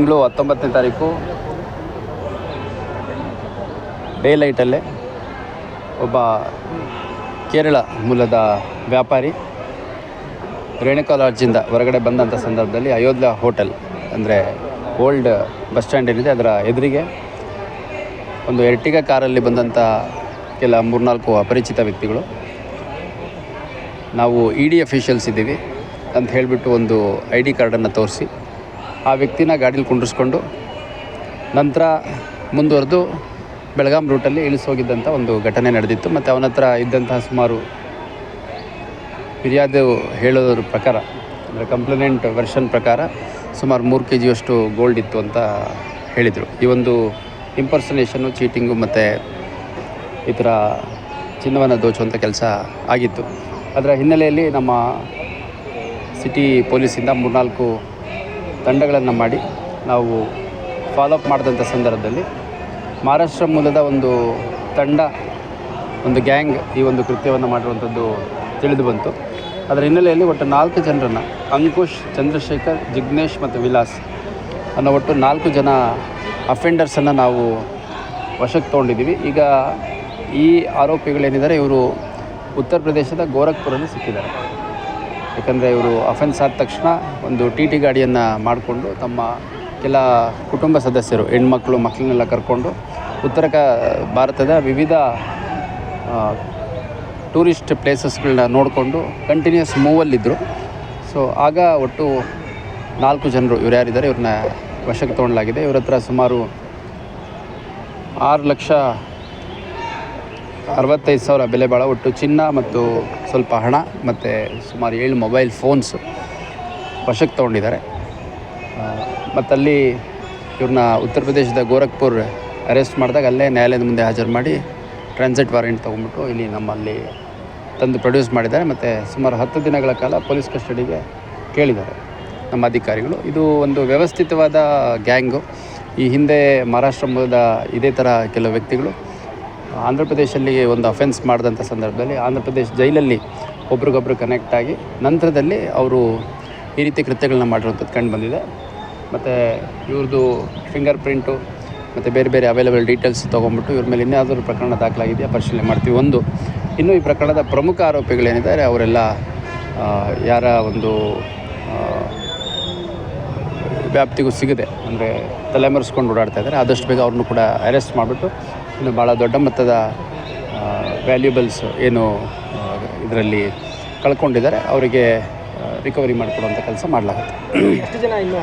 ತಿಂಗಳು ಹತ್ತೊಂಬತ್ತನೇ ತಾರೀಕು ಡೇ ಲೈಟಲ್ಲೇ ಒಬ್ಬ ಕೇರಳ ಮೂಲದ ವ್ಯಾಪಾರಿ ರೇಣುಕಾ ಲಾಡ್ಜಿಂದ ಹೊರಗಡೆ ಬಂದಂಥ ಸಂದರ್ಭದಲ್ಲಿ ಅಯೋಧ್ಯ ಹೋಟೆಲ್, ಅಂದರೆ ಓಲ್ಡ್ ಬಸ್ ಸ್ಟ್ಯಾಂಡ್ ಏನಿದೆ ಅದರ ಎದುರಿಗೆ ಒಂದು ಎರ್ಟಿಗ ಕಾರಲ್ಲಿ ಬಂದಂಥ ಕೆಲ ಮೂರ್ನಾಲ್ಕು ಅಪರಿಚಿತ ವ್ಯಕ್ತಿಗಳು. ನಾವು ಇ ಡಿ ಅಫಿಷಿಯಲ್ಸ್ ಇದ್ದೀವಿ ಅಂತ ಹೇಳಿಬಿಟ್ಟು ಒಂದು ಐ ಡಿ ಕಾರ್ಡನ್ನು ತೋರಿಸಿ. ಆ ವ್ಯಕ್ತಿನ ಗಾಡೀಲಿ ಕುಂಡ್ರಿಸ್ಕೊಂಡು ನಂತರ ಮುಂದುವರೆದು ಬೆಳಗಾಂ ರೂಟಲ್ಲಿ ಇಳಿಸೋಗಿದ್ದಂಥ ಒಂದು ಘಟನೆ ನಡೆದಿತ್ತು. ಮತ್ತು ಅವನ ಹತ್ರ ಇದ್ದಂತಹ ಸುಮಾರು ಫಿರ್ಯಾದು ಹೇಳೋದ್ರ ಪ್ರಕಾರ, ಅಂದರೆ ಕಂಪ್ಲೇನೆಂಟ್ ವರ್ಷನ್ ಪ್ರಕಾರ ಸುಮಾರು ಮೂರು ಕೆ ಜಿಯಷ್ಟು ಗೋಲ್ಡ್ ಇತ್ತು ಅಂತ ಹೇಳಿದರು. ಈ ಒಂದು ಇಂಪರ್ಸನೇಷನ್ನು ಚೀಟಿಂಗು ಮತ್ತು ಈ ಥರ ಚಿನ್ನವನ್ನು ದೋಚುವಂಥ ಕೆಲಸ ಆಗಿತ್ತು. ಅದರ ಹಿನ್ನೆಲೆಯಲ್ಲಿ ನಮ್ಮ ಸಿಟಿ ಪೊಲೀಸಿಂದ ಮೂರ್ನಾಲ್ಕು ತಂಡಗಳನ್ನು ಮಾಡಿ ನಾವು ಫಾಲೋಅಪ್ ಮಾಡಿದಂಥ ಸಂದರ್ಭದಲ್ಲಿ ಮಹಾರಾಷ್ಟ್ರ ಮೂಲದ ಒಂದು ತಂಡ, ಒಂದು ಗ್ಯಾಂಗ್ ಈ ಒಂದು ಕೃತ್ಯವನ್ನು ಮಾಡಿರುವಂಥದ್ದು ತಿಳಿದು ಬಂತು. ಅದರ ಹಿನ್ನೆಲೆಯಲ್ಲಿ ಒಟ್ಟು ನಾಲ್ಕು ಜನರನ್ನು ಅಂಕುಶ್, ಚಂದ್ರಶೇಖರ್, ಜಿಗ್ನೇಶ್ ಮತ್ತು ವಿಲಾಸ್ ಅನ್ನೋ ಒಟ್ಟು ನಾಲ್ಕು ಜನ ಅಫೆಂಡರ್ಸನ್ನು ನಾವು ವಶಕ್ಕೆ ತೊಗೊಂಡಿದ್ದೀವಿ. ಈಗ ಈ ಆರೋಪಿಗಳೇನಿದ್ದಾರೆ, ಇವರು ಉತ್ತರ ಪ್ರದೇಶದ ಗೋರಖ್ಪುರಲ್ಲಿ ಸಿಕ್ಕಿದ್ದಾರೆ. ಯಾಕಂದರೆ ಇವರು ಅಫೆನ್ಸ್ ಆದ ತಕ್ಷಣ ಒಂದು ಟಿ ಟಿ ಗಾಡಿಯನ್ನು ಮಾಡಿಕೊಂಡು ತಮ್ಮ ಕೆಲ ಕುಟುಂಬ ಸದಸ್ಯರು, ಹೆಣ್ಮಕ್ಳು, ಮಕ್ಕಳನ್ನೆಲ್ಲ ಕರ್ಕೊಂಡು ಉತ್ತರ ಕ, ಭಾರತದ ವಿವಿಧ ಟೂರಿಸ್ಟ್ ಪ್ಲೇಸಸ್ಗಳನ್ನ ನೋಡಿಕೊಂಡು ಕಂಟಿನ್ಯೂಸ್ ಮೂವಲ್ಲಿದ್ದರು ಸೊ ಆಗ ಒಟ್ಟು ನಾಲ್ಕು ಜನರು ಇವ್ರು ಯಾರಿದ್ದಾರೆ ಇವ್ರನ್ನ ವಶಕ್ಕೆ ತೊಗೊಳ್ಳಲಾಗಿದೆ ಇವ್ರ ಹತ್ರ ಸುಮಾರು ಆರು ಲಕ್ಷ ಅರವತ್ತೈದು ಸಾವಿರ ಬೆಲೆ ಬಾಳ ಒಟ್ಟು ಚಿನ್ನ ಮತ್ತು ಸ್ವಲ್ಪ ಹಣ ಮತ್ತು ಸುಮಾರು ಏಳು ಮೊಬೈಲ್ ಫೋನ್ಸ್ ವಶಕ್ಕೆ ತೊಗೊಂಡಿದ್ದಾರೆ. ಮತ್ತಲ್ಲಿ ಇವ್ರನ್ನ ಉತ್ತರ ಪ್ರದೇಶದ ಗೋರಖ್ಪುರ್ ಅರೆಸ್ಟ್ ಮಾಡಿದಾಗ ಅಲ್ಲೇ ನ್ಯಾಯಾಲಯದ ಮುಂದೆ ಹಾಜರು ಮಾಡಿ ಟ್ರಾನ್ಸಿಟ್ ವಾರೆಂಟ್ ತೊಗೊಂಬಿಟ್ಟು ಇಲ್ಲಿ ನಮ್ಮಲ್ಲಿ ತಂದು ಪ್ರೊಡ್ಯೂಸ್ ಮಾಡಿದ್ದಾರೆ. ಮತ್ತು ಸುಮಾರು ಹತ್ತು ದಿನಗಳ ಕಾಲ ಪೊಲೀಸ್ ಕಸ್ಟಡಿಗೆ ಕೇಳಿದ್ದಾರೆ ನಮ್ಮ ಅಧಿಕಾರಿಗಳು. ಇದು ಒಂದು ವ್ಯವಸ್ಥಿತವಾದ ಗ್ಯಾಂಗು. ಈ ಹಿಂದೆ ಮಹಾರಾಷ್ಟ್ರ ಮೂಲದ ಇದೇ ಥರ ಕೆಲವು ವ್ಯಕ್ತಿಗಳು ಆಂಧ್ರ ಪ್ರದೇಶಲ್ಲಿ ಒಂದು ಅಫೆನ್ಸ್ ಮಾಡಿದಂಥ ಸಂದರ್ಭದಲ್ಲಿ ಆಂಧ್ರ ಪ್ರದೇಶ ಜೈಲಲ್ಲಿ ಒಬ್ರಿಗೊಬ್ರು ಕನೆಕ್ಟ್ ಆಗಿ ನಂತರದಲ್ಲಿ ಅವರು ಈ ರೀತಿ ಕೃತ್ಯಗಳನ್ನ ಮಾಡಿರುವಂಥದ್ದು ಕಂಡು ಬಂದಿದೆ. ಮತ್ತು ಇವ್ರದ್ದು ಫಿಂಗರ್ ಪ್ರಿಂಟು ಮತ್ತು ಬೇರೆ ಬೇರೆ ಅವೈಲೇಬಲ್ ಡೀಟೇಲ್ಸ್ ತೊಗೊಂಬಿಟ್ಟು ಇವ್ರ ಮೇಲೆ ಇನ್ಯಾವುದಾದ್ರು ಪ್ರಕರಣ ದಾಖಲಾಗಿದೆಯಾ ಪರಿಶೀಲನೆ ಮಾಡ್ತೀವಿ ಒಂದು. ಇನ್ನು ಈ ಪ್ರಕರಣದ ಪ್ರಮುಖ ಆರೋಪಿಗಳೇನಿದ್ದಾರೆ ಅವರೆಲ್ಲ ಯಾರ ಒಂದು ವ್ಯಾಪ್ತಿಗೂ ಸಿಗದೆ ಅಂದರೆ ತಲೆಮರೆಸ್ಕೊಂಡು ಓಡಾಡ್ತಾ ಇದ್ದಾರೆ. ಆದಷ್ಟು ಬೇಗ ಅವ್ರನ್ನೂ ಕೂಡ ಅರೆಸ್ಟ್ ಮಾಡಿಬಿಟ್ಟು ಇನ್ನು ಭಾಳ ದೊಡ್ಡ ಮೊತ್ತದ ವ್ಯಾಲ್ಯೂಬಲ್ಸ್ ಏನು ಇದರಲ್ಲಿ ಕಳ್ಕೊಂಡಿದ್ದಾರೆ. ಅವರಿಗೆ ರಿಕವರಿ ಮಾಡಿಕೊಡುವಂಥ ಕೆಲಸ ಮಾಡಲಾಗುತ್ತೆ. ಎಷ್ಟು ಜನ ಇನ್ನೂ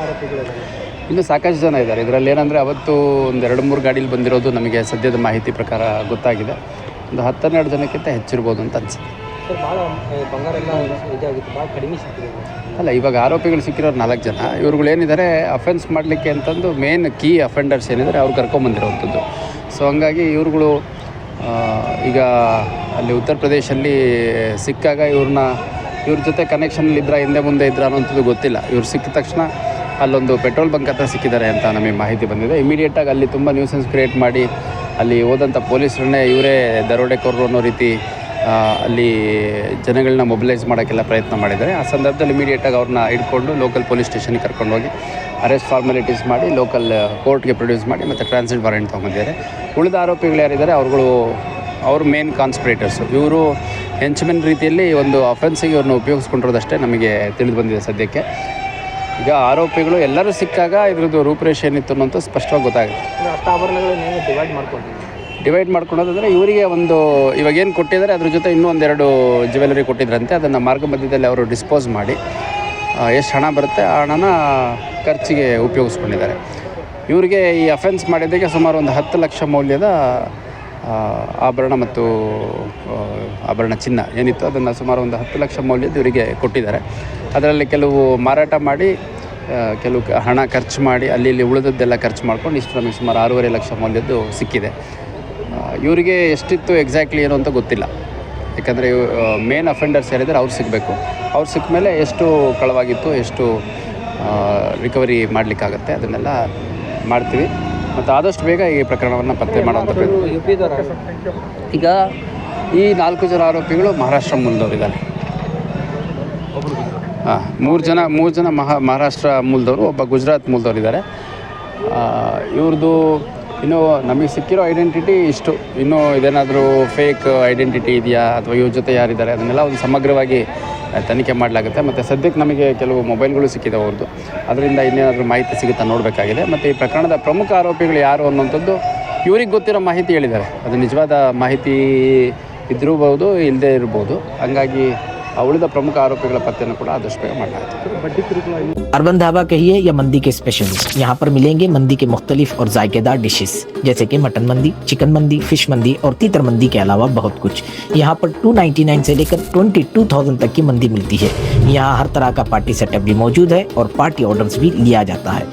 ಇನ್ನು ಸಾಕಷ್ಟು ಜನ ಇದ್ದಾರೆ. ಇದರಲ್ಲಿ ಏನಂದರೆ ಅವತ್ತು ಒಂದು ಎರಡು ಮೂರು ಗಾಡೀಲಿ ಬಂದಿರೋದು ನಮಗೆ ಸದ್ಯದ ಮಾಹಿತಿ ಪ್ರಕಾರ ಗೊತ್ತಾಗಿದೆ. ಒಂದು ಹತ್ತೆರಡು ಜನಕ್ಕಿಂತ ಹೆಚ್ಚಿರ್ಬೋದು ಅಂತ ಅನಿಸುತ್ತೆ. ಭಾಳ ಬಂಗಾರ ಎಲ್ಲ ಇದಾಗಿತ್ತು. ಭಾಳ ಕಡಿಮೆ ಸಿಕ್ಕಿದೆ. ಅಲ್ಲ, ಇವಾಗ ಆರೋಪಿಗಳು ಸಿಕ್ಕಿರೋರು ನಾಲ್ಕು ಜನ. ಇವ್ರುಗಳು ಏನಿದ್ದಾರೆ ಅಫೆನ್ಸ್ ಮಾಡಲಿಕ್ಕೆ ಅಂತಂದು ಮೇನ್ ಕೀ ಅಫೆಂಡರ್ಸ್ ಏನಿದ್ದಾರೆ, ಅವ್ರು ಕರ್ಕೊಂಬಂದಿರೋವಂಥದ್ದು ಸೊ ಹಂಗಾಗಿ ಇವ್ರುಗಳು ಈಗ ಅಲ್ಲಿ ಉತ್ತರ ಪ್ರದೇಶಲ್ಲಿ ಸಿಕ್ಕಾಗ ಇವ್ರನ್ನ, ಇವ್ರ ಜೊತೆ ಕನೆಕ್ಷನಲ್ಲಿ ಇದ್ರ, ಹಿಂದೆ ಮುಂದೆ ಇದ್ರ ಅನ್ನೋಂಥದ್ದು ಗೊತ್ತಿಲ್ಲ. ಇವ್ರು ಸಿಕ್ಕಿದ ತಕ್ಷಣ ಅಲ್ಲೊಂದು ಪೆಟ್ರೋಲ್ ಬಂಕ್ ಹತ್ರ ಸಿಕ್ಕಿದ್ದಾರೆ ಅಂತ ನಮಗೆ ಮಾಹಿತಿ ಬಂದಿದೆ. ಇಮಿಡಿಯೇಟಾಗಿ ಅಲ್ಲಿ ತುಂಬ ನ್ಯೂಸೆನ್ಸ್ ಕ್ರಿಯೇಟ್ ಮಾಡಿ, ಅಲ್ಲಿ ಹೋದಂಥ ಪೊಲೀಸರನ್ನೇ ಇವರೇ ದರೋಡೆಕೋರರು ಅನ್ನೋ ರೀತಿ ಅಲ್ಲಿ ಜನಗಳನ್ನ ಮೊಬಿಲೈಸ್ ಮಾಡೋಕ್ಕೆಲ್ಲ ಪ್ರಯತ್ನ ಮಾಡಿದ್ದಾರೆ. ಆ ಸಂದರ್ಭದಲ್ಲಿ ಇಮಿಡಿಯೇಟಾಗಿ ಅವ್ರನ್ನ ಹಿಡ್ಕೊಂಡು ಲೋಕಲ್ ಪೊಲೀಸ್ ಸ್ಟೇಷನ್ಗೆ ಕರ್ಕೊಂಡೋಗಿ ಅರೆಸ್ಟ್ ಫಾರ್ಮಾಲಿಟೀಸ್ ಮಾಡಿ ಲೋಕಲ್ ಕೋರ್ಟ್ಗೆ ಪ್ರೊಡ್ಯೂಸ್ ಮಾಡಿ ಮತ್ತು ಟ್ರಾನ್ಸಿಟ್ ವಾರೆಂಟ್ ತೊಗೊಂಡಿದ್ದಾರೆ. ಉಳಿದ ಆರೋಪಿಗಳು ಯಾರಿದ್ದಾರೆ? ಅವ್ರುಗಳು, ಅವ್ರ ಮೇನ್ ಕಾನ್ಸ್ಪ್ರೇಟರ್ಸು ಇವರು ಹೆಂಚ್ಮೆನ್ ರೀತಿಯಲ್ಲಿ ಒಂದು ಅಫೆನ್ಸಿಗೆ ಇವ್ರನ್ನ ಉಪಯೋಗಿಸ್ಕೊಂಡಿರೋದಷ್ಟೇ ನಮಗೆ ತಿಳಿದು ಬಂದಿದೆ ಸದ್ಯಕ್ಕೆ. ಈಗ ಆರೋಪಿಗಳು ಎಲ್ಲರೂ ಸಿಕ್ಕಾಗ ಇದ್ರದ್ದು ರೂಪುರೇಷೆ ಏನಿತ್ತು ಅನ್ನೋಂಥ ಸ್ಪಷ್ಟವಾಗಿ ಗೊತ್ತಾಗುತ್ತೆ. ಡಿವೈಡ್ ಮಾಡ್ಕೊಳೋದಂದ್ರೆ ಇವರಿಗೆ ಒಂದು, ಇವಾಗ ಏನು ಕೊಟ್ಟಿದ್ದಾರೆ, ಅದ್ರ ಜೊತೆ ಇನ್ನೂ ಒಂದೆರಡು ಜ್ಯುವೆಲರಿ ಕೊಟ್ಟಿದ್ರಂತೆ, ಅದನ್ನು ಮಾರ್ಗ ಮಧ್ಯದಲ್ಲಿ ಅವರು ಡಿಸ್ಪೋಸ್ ಮಾಡಿ ಎಷ್ಟು ಹಣ ಬರುತ್ತೆ, ಆ ಹಣನ ಖರ್ಚಿಗೆ ಉಪಯೋಗಿಸ್ಕೊಂಡಿದ್ದಾರೆ. ಇವರಿಗೆ ಈ ಅಫೆನ್ಸ್ ಮಾಡಿದ್ದಕ್ಕೆ ಸುಮಾರು ಒಂದು ಹತ್ತು ಲಕ್ಷ ಮೌಲ್ಯದ ಆಭರಣ ಮತ್ತು ಆಭರಣ ಚಿನ್ನ ಏನಿತ್ತು, ಅದನ್ನು ಸುಮಾರು ಒಂದು ಹತ್ತು ಲಕ್ಷ ಮೌಲ್ಯದ ಇವರಿಗೆ ಕೊಟ್ಟಿದ್ದಾರೆ. ಅದರಲ್ಲಿ ಕೆಲವು ಮಾರಾಟ ಮಾಡಿ ಕೆಲವು ಹಣ ಖರ್ಚು ಮಾಡಿ, ಅಲ್ಲಿ ಇಲ್ಲಿ ಉಳಿದದ್ದೆಲ್ಲ ಖರ್ಚು ಮಾಡ್ಕೊಂಡು ಇಷ್ಟು ನಮಗೆ ಸುಮಾರು ಆರೂವರೆ ಲಕ್ಷ ಮೌಲ್ಯದ್ದು ಸಿಕ್ಕಿದೆ. ಇವರಿಗೆ ಎಷ್ಟಿತ್ತು ಎಕ್ಸಾಕ್ಟ್ಲಿ ಏನು ಅಂತ ಗೊತ್ತಿಲ್ಲ. ಯಾಕಂದರೆ ಮೇನ್ ಅಫೆಂಡರ್ಸ್ ಯಾರಿದ್ದಾರೆ ಅವ್ರು ಸಿಗಬೇಕು. ಅವ್ರು ಸಿಕ್ಕ ಮೇಲೆ ಎಷ್ಟು ಕಳವಾಗಿತ್ತು, ಎಷ್ಟು ರಿಕವರಿ ಮಾಡಲಿಕ್ಕಾಗತ್ತೆ, ಅದನ್ನೆಲ್ಲ ಮಾಡ್ತೀವಿ. ಮತ್ತು ಆದಷ್ಟು ಬೇಗ ಈ ಪ್ರಕರಣವನ್ನು ಪತ್ತೆ ಪಿದವರ ಈಗ ಈ ನಾಲ್ಕು ಜನ ಆರೋಪಿಗಳು ಮಹಾರಾಷ್ಟ್ರ ಮೂಲದವರಿದ್ದಾರೆ. ಹಾಂ, ಮೂರು ಜನ ಮೂರು ಜನ ಮಹಾ, ಮಹಾರಾಷ್ಟ್ರ ಮೂಲದವರು, ಒಬ್ಬ ಗುಜರಾತ್ ಮೂಲದವರಿದ್ದಾರೆ. ಇವ್ರದ್ದು ಇನ್ನು ನಮಗೆ ಸಿಕ್ಕಿರೋ ಐಡೆಂಟಿಟಿ ಇಷ್ಟು. ಇನ್ನೂ ಇದೇನಾದರೂ ಫೇಕ್ ಐಡೆಂಟಿಟಿ ಇದೆಯಾ? ಅಥವಾ ಇವ್ರ ಜೊತೆ ಯಾರಿದ್ದಾರೆ? ಅದನ್ನೆಲ್ಲ ಒಂದು ಸಮಗ್ರವಾಗಿ ತನಿಖೆ ಮಾಡಲಾಗುತ್ತೆ. ಮತ್ತು ಸದ್ಯಕ್ಕೆ ನಮಗೆ ಕೆಲವು ಮೊಬೈಲ್ಗಳು ಸಿಕ್ಕಿದೆ ಅವ್ರದ್ದು ಅದರಿಂದ ಇನ್ನೇನಾದರೂ ಮಾಹಿತಿ ಸಿಗುತ್ತಾ ನೋಡಬೇಕಾಗಿದೆ. ಮತ್ತು ಈ ಪ್ರಕರಣದ ಪ್ರಮುಖ ಆರೋಪಿಗಳು ಯಾರು ಅನ್ನುವಂಥದ್ದು ಇವ್ರಿಗೆ ಗೊತ್ತಿರೋ ಮಾಹಿತಿ ಹೇಳಿದ್ದಾರೆ. ಅದು ನಿಜವಾದ ಮಾಹಿತಿ ಇದ್ದಿರಬಹುದು ಇಲ್ಲದೇ ಇರ್ಬೋದು. ಹಂಗಾಗಿ ಉಳಿದ ಪ್ರಮುಖ ಆರೋಪಿಗಳ ಪತ್ತೆಯನ್ನು ಕೂಡ ಆದಷ್ಟು ಬೇಗ ಮಾಡಲಾಯಿತು اربن ڈھابا کہیے یا مندی کے اسپیشلسٹ یہاں پر ملیں گے مندی کے مختلف اور ذائقے دار ڈشز جیسے کہ مٹن مندی چکن مندی فش مندی اور تیتر مندی کے علاوہ بہت کچھ یہاں پر 299 سے لے کر 22000 تک کی مندی ملتی ہے یہاں ہر طرح کا پارٹی سیٹ اپ بھی موجود ہے اور پارٹی آرڈرز بھی لیا جاتا ہے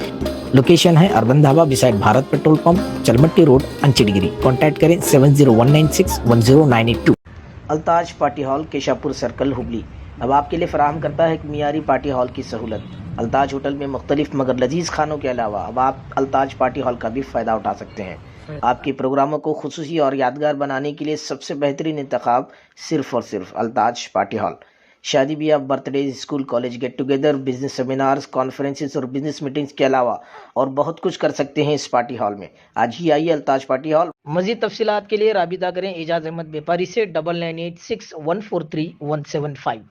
لوکیشن ہے اربن ڈھابا بسائڈ بھارت پیٹرول پمپ چلمٹی روڈ انچڑی گری کانٹیکٹ کریں سیون زیرو ون نائن سکس ون زیرو نائن ایٹ ٹو التاج پارٹی ہال کیشا پور سرکل ہبلی۔ اب آپ کے لیے فراہم کرتا ہے ایک معیاری پارٹی ہال کی سہولت۔ التاج ہوٹل میں مختلف مگر لذیذ کھانوں کے علاوہ اب آپ التاج پارٹی ہال کا بھی فائدہ اٹھا سکتے ہیں۔ آپ کے پروگراموں کو خصوصی اور یادگار بنانے کے لیے سب سے بہترین انتخاب صرف اور صرف التاج پارٹی ہال۔ شادی بیاہ برتھ ڈیز اسکول کالج گیٹ ٹوگیدر، بزنس سیمینارز، کانفرنسز اور بزنس میٹنگز کے علاوہ اور بہت کچھ کر سکتے ہیں اس پارٹی ہال میں۔ آج ہی آئیے التاج پارٹی ہال۔ مزید تفصیلات کے لیے رابطہ کریں اعجاز احمد بیپاری سے، ڈبل نائن ایٹ سکس ون فور تھری ون سیون فائیو۔